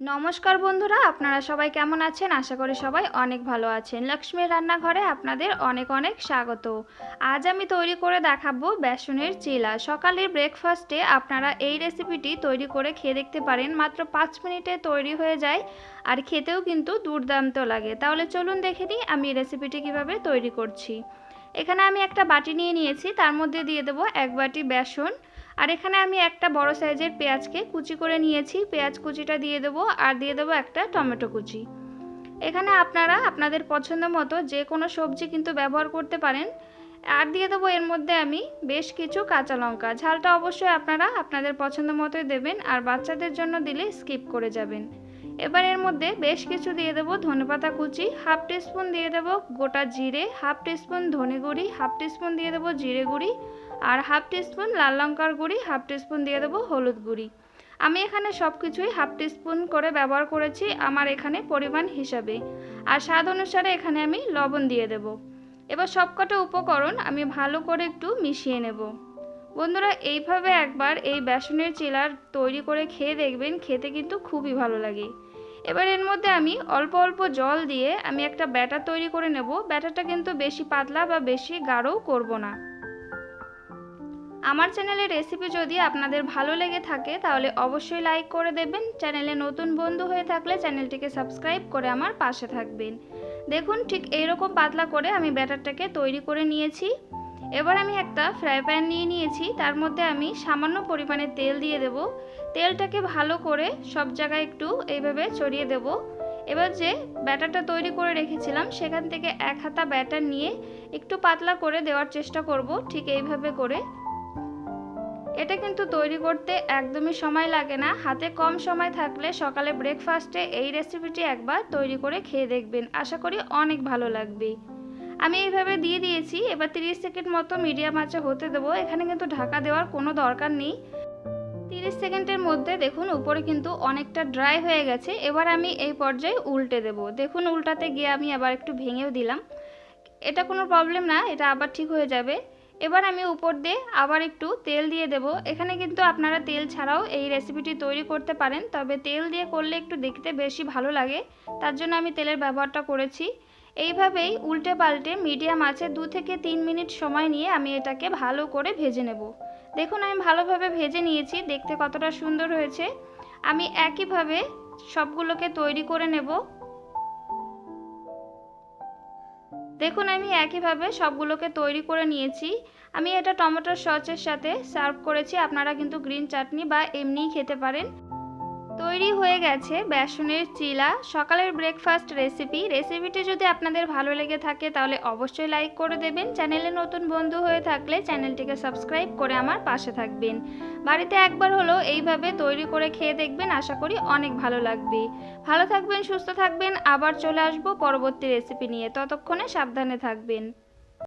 নমস্কার বন্ধুরা, আপনারা সবাই কেমন আছেন? আশা করি সবাই অনেক ভালো আছেন। লক্ষ্মীর রান্নাঘরে আপনাদের অনেক অনেক স্বাগত। আজ আমি তৈরি করে দেখাবো বেসনের চিলা। সকালের ব্রেকফাস্টে আপনারা এই রেসিপিটি তৈরি করে খেয়ে দেখতে পারেন। মাত্র পাঁচ মিনিটে তৈরি হয়ে যায় আর খেতেও কিন্তু দুর্দান্ত লাগে। তাহলে চলুন দেখে নিই আমি রেসিপিটি কীভাবে তৈরি করছি। এখানে আমি একটা বাটি নিয়ে নিয়েছি। তার মধ্যে দিয়ে দেবো এক বাটি বেসন। আর এখানে আমি একটা বড় সাইজের পেঁয়াজকে কুচি করে নিয়েছি। পেঁয়াজ কুচিটা দিয়ে দেবো আর দিয়ে দেবো একটা টমেটো কুচি। এখানে আপনারা আপনাদের পছন্দ মতো যে কোনো সবজি কিন্তু ব্যবহার করতে পারেন। আর দিয়ে দেবো এর মধ্যে আমি বেশ কিছু কাঁচা লঙ্কা। ঝালটা অবশ্যই আপনারা আপনাদের পছন্দ মতোই দেবেন আর বাচ্চাদের জন্য দিলে স্কিপ করে যাবেন। এবার এর মধ্যে বেশ কিছু দিয়ে দেবো ধনেপাতা কুচি, হাফ টিস্পুন দিয়ে দেবো গোটা জিরে, হাফ টিস্পুন ধনে গুঁড়ি, হাফ টিস্পুন দিয়ে দেবো জিরে গুঁড়ি আর হাফ টিস্পুন লাল লঙ্কার গুঁড়ি, হাফ টিস্পুন দিয়ে দেবো হলুদ গুঁড়ি। আমি এখানে সব কিছুই হাফ টিস্পুন করে ব্যবহার করেছি আমার এখানে পরিমাণ হিসাবে। আর স্বাদ অনুসারে এখানে আমি লবণ দিয়ে দেব। এবার সবকটা উপকরণ আমি ভালো করে একটু মিশিয়ে নেব। বন্ধুরা, এইভাবে একবার এই বেসনের চিলার তৈরি করে খেয়ে দেখবেন, খেতে কিন্তু খুবই ভালো লাগে। এবার এর মধ্যে আমি অল্প অল্প জল দিয়ে আমি একটা ব্যাটার তৈরি করে নেব। ব্যাটারটা কিন্তু বেশি পাতলা বা বেশি গাঢ়ও করব না। আমার চ্যানেলের রেসিপি যদি আপনাদের ভালো লেগে থাকে, তাহলে অবশ্যই লাইক করে দেবেন। চ্যানেলে নতুন বন্ধু হয়ে থাকলে চ্যানেলটিকে সাবস্ক্রাইব করে আমার পাশে থাকবেন। দেখুন, ঠিক এইরকম পাতলা করে আমি ব্যাটারটাকে তৈরি করে নিয়েছি। এবার আমি একটা ফ্রাই প্যান নিয়ে নিয়েছি। তার মধ্যে আমি সামান্য পরিমাণে তেল দিয়ে দেব। তেলটাকে ভালো করে সব জায়গায় একটু এইভাবে ছড়িয়ে দেব। এবার যে ব্যাটারটা তৈরি করে রেখেছিলাম, সেখান থেকে এক হাতা ব্যাটার নিয়ে একটু পাতলা করে দেওয়ার চেষ্টা করব, ঠিক এইভাবে করে। এটা কিন্তু তৈরি করতে একদমই সময় লাগে না। হাতে কম সময় থাকলে সকালে ব্রেকফাস্টে এই রেসিপিটি একবার তৈরি করে খেয়ে দেখবেন। আশা করি অনেক ভালো লাগবে। আমি এইভাবে দিয়ে দিয়েছি। এবার 30 সেকেন্ড মতো মিডিয়াম আঁচে হতে দেবো। এখানে কিন্তু ঢাকা দেওয়ার কোনো দরকার নেই। 30 সেকেন্ডের মধ্যে দেখুন, উপরে কিন্তু অনেকটা ড্রাই হয়ে গেছে। এবার আমি এই পর্যায়ে উল্টে দেব। দেখুন, উল্টাতে গিয়ে আমি আবার একটু ভেঙেও দিলাম। এটা কোনো প্রবলেম না, এটা আবার ঠিক হয়ে যাবে। এবার আমি উপর দিয়ে আবার একটু তেল দিয়ে দেব। এখানে কিন্তু আপনারা তেল ছাড়াও এই রেসিপিটি তৈরি করতে পারেন। তবে তেল দিয়ে করলে একটু দেখতে বেশি ভালো লাগে। তার জন্য আমি তেলের ব্যবহারটা করেছি। এইভাবেই উল্টে পাল্টে মিডিয়াম আছে দু থেকে তিন মিনিট সময় নিয়ে আমি এটাকে ভালো করে ভেজে নেব। দেখুন, আমি ভালোভাবে ভেজে নিয়েছি, দেখতে কতটা সুন্দর হয়েছে। আমি একইভাবে সবগুলোকে তৈরি করে নেব। দেখুন, আমি একইভাবে সবগুলোকে তৈরি করে নিয়েছি। আমি এটা টমেটোর সসের সাথে সার্ভ করেছি, আপনারা কিন্তু গ্রিন চাটনি বা এমনিই খেতে পারেন। তৈরি হয়ে গেছে বেসনের চিলা। সকালের ব্রেকফাস্ট রেসিপি রেসিপিটি যদি আপনাদের ভালো লেগে থাকে, তাহলে অবশ্যই লাইক করে দেবেন। চ্যানেলে নতুন বন্ধু হয়ে থাকলে চ্যানেলটিকে সাবস্ক্রাইব করে আমার পাশে থাকবেন। বাড়িতে একবার হলো এইভাবে তৈরি করে খেয়ে দেখবেন, আশা করি অনেক ভালো লাগবে। ভালো থাকবেন, সুস্থ থাকবেন। আবার চলে আসব পরবর্তী রেসিপি নিয়ে। ততক্ষণে সাবধানে থাকবেন।